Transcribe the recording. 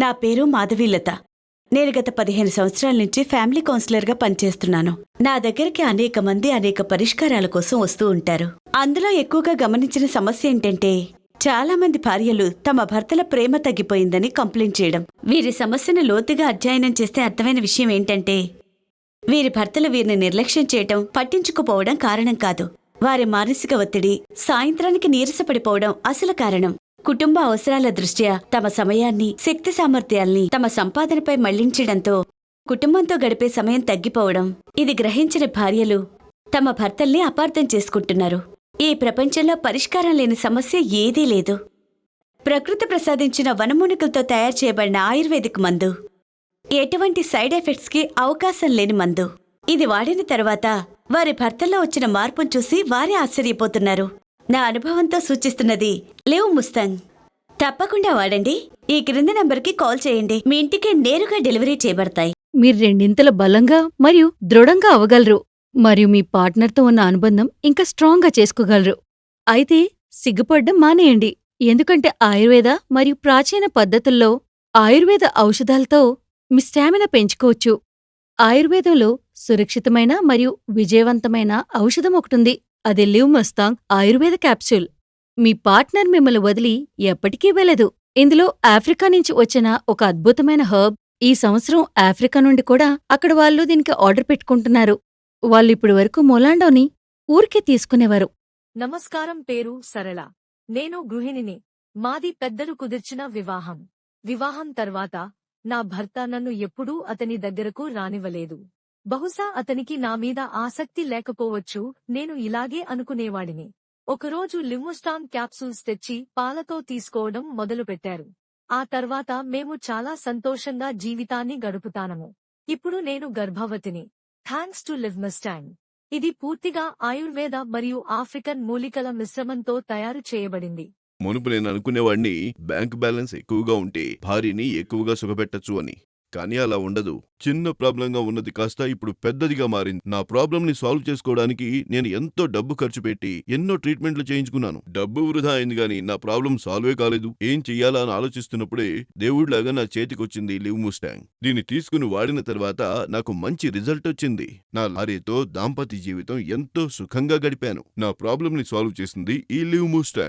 నా పేరు మాధవీలత. నేను గత పదిహేను సంవత్సరాల నుంచి ఫ్యామిలీ కౌన్సిలర్గా పనిచేస్తున్నాను. నా దగ్గరికి అనేక మంది అనేక పరిష్కారాల కోసం వస్తూ ఉంటారు. అందులో ఎక్కువగా గమనించిన సమస్య ఏంటంటే చాలా మంది భార్యలు తమ భర్తల ప్రేమ తగ్గిపోయిందని కంప్లైంట్ చేయడం. వీరి సమస్యను లోతుగా అధ్యయనం చేస్తే అర్థమైన విషయం ఏంటంటే వీరి భర్తలు వీరిని నిర్లక్ష్యం చేయటం పట్టించుకుపోవడం కారణం కాదు. వారి మానసిక ఒత్తిడి సాయంత్రానికి నీరసపడిపోవడం అసలు కారణం. కుటుంబ అవసరాల దృష్ట్యా తమ సమయాన్ని శక్తి సామర్థ్యాల్ని తమ సంపాదనపై మళ్ళించడంతో కుటుంబంతో గడిపే సమయం తగ్గిపోవడం ఇది గ్రహించిన భార్యలు తమ భర్తల్ని అపార్థం చేసుకుంటున్నారు. ఈ ప్రపంచంలో పరిష్కారం లేని సమస్య ఏదీ లేదు. ప్రకృతి ప్రసాదించిన వనమూనికలతో తయారు చేయబడిన ఆయుర్వేదిక్ మందు. ఎటువంటి సైడ్ ఎఫెక్ట్స్కి అవకాశం లేని మందు. ఇది వాడిన తర్వాత వారి భర్తల్లో వచ్చిన మార్పును చూసి వారే ఆశ్చర్యపోతున్నారు. నా అనుభవంతో సూచిస్తున్నది. లేవు ముస్తాంగ్. తప్పకుండా వాడండి. ఈ క్రింది నంబర్కి కాల్ చేయండి. మీ ఇంటికి నేరుగా డెలివరీ చేయబడతాయి. మీరు రెండింతల బలంగా మరియు దృఢంగా అవగలరు మరియు మీ పార్ట్నర్తో ఉన్న అనుబంధం ఇంకా స్ట్రాంగ్గా చేసుకోగలరు. అయితే సిగ్గుపడ్డం మానేయండి. ఎందుకంటే ఆయుర్వేద మరియు ప్రాచీన పద్ధతుల్లో ఆయుర్వేద ఔషధాలతో మీ స్టామినా పెంచుకోవచ్చు. ఆయుర్వేదంలో సురక్షితమైన మరియు విజయవంతమైన ఔషధం ఒకటుంది. అది లివ్ మస్తాంగ్ ఆయుర్వేద క్యాప్సూల్. మీ పార్ట్నర్ మిమ్మల్ని వదిలి ఎప్పటికీ వెళ్ళదు. ఇందులో ఆఫ్రికా నుంచి వచ్చిన ఒక అద్భుతమైన హర్బ్ ఈ సంవత్సరం ఆఫ్రికా నుండి కూడా అక్కడ వాళ్ళు దీనికి ఆర్డర్ పెట్టుకుంటున్నారు. వాళ్ళు ఇప్పటి వరకు మొలాండోని ఊరికే తీసుకునేవారు. నమస్కారం పేరు సరళ. నేను గృహిణిని. మాది పెద్దలు కుదిర్చిన వివాహం. వివాహం తర్వాత నా భర్త నన్ను ఎప్పుడూ అతని దగ్గరకు రానివ్వలేదు. బహుశా అతనికి నా మీద ఆసక్తి లేకపోవచ్చు నేను ఇలాగే అనుకునేవాడిని. ఒకరోజు లిమ్ముస్టాన్ క్యాప్సూల్స్ తెచ్చి పాలతో తీసుకోవడం మొదలుపెట్టారు. ఆ తర్వాత మేము చాలా సంతోషంగా జీవితాన్ని గడుపుతానము. ఇప్పుడు నేను గర్భవతిని. థ్యాంక్స్ టు లివ్మస్టాంగ్ ఇది పూర్తిగా ఆయుర్వేద మరియు ఆఫ్రికన్ మూలికల మిశ్రమంతో తయారు చేయబడింది. మునుపు నేను అనుకునేవాడిని బ్యాంక్ బ్యాలెన్స్ ఎక్కువగా ఉంటే భార్యని ఎక్కువగా సుఖపెట్టచ్చు అని. కానీ అలా ఉండదు. చిన్న ప్రాబ్లంగా ఉన్నది కాస్త ఇప్పుడు పెద్దదిగా మారింది. నా ప్రాబ్లంని సాల్వ్ చేసుకోవడానికి నేను ఎంతో డబ్బు ఖర్చు పెట్టి ఎన్నో ట్రీట్మెంట్లు చేయించుకున్నాను. డబ్బు వృధా అయింది గాని నా ప్రాబ్లం సాల్వే కాలేదు. ఏం చెయ్యాలా అని ఆలోచిస్తున్నప్పుడే దేవుడిలాగా నా చేతికొచ్చింది లివ్ ముస్టాంగ్ దీన్ని తీసుకుని వాడిన తర్వాత నాకు మంచి రిజల్ట్ వచ్చింది. నా లారీతో దాంపత్య జీవితం ఎంతో సుఖంగా గడిపాను. నా ప్రాబ్లంని సాల్వ్ చేసింది ఈ లివ్ ముస్టాంగ్